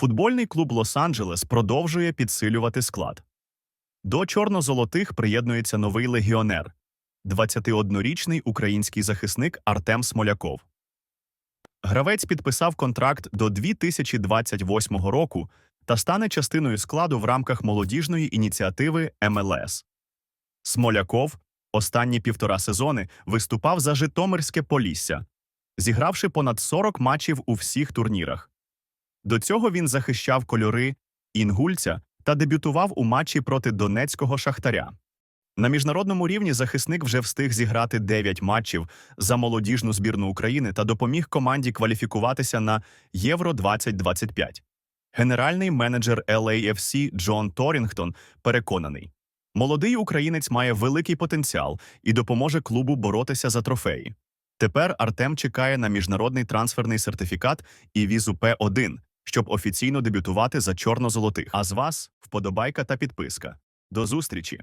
Футбольний клуб Лос-Анджелес продовжує підсилювати склад. До чорно-золотих приєднується новий легіонер, 21-річний український захисник Артем Смоляков. Гравець підписав контракт до 2028 року та стане частиною складу в рамках молодіжної ініціативи МЛС. Смоляков останні півтора сезони виступав за Житомирське Полісся, зігравши понад 40 матчів у всіх турнірах. До цього він захищав кольори інгульця та дебютував у матчі проти Донецького Шахтаря. На міжнародному рівні захисник вже встиг зіграти 9 матчів за молодіжну збірну України та допоміг команді кваліфікуватися на Євро 2025. Генеральний менеджер LAFC Джон Торінгтон переконаний, молодий українець має великий потенціал і допоможе клубу боротися за трофеї. Тепер Артем чекає на міжнародний трансферний сертифікат і візу П1, щоб офіційно дебютувати за чорно-золотих. А з вас вподобайка та підписка. До зустрічі!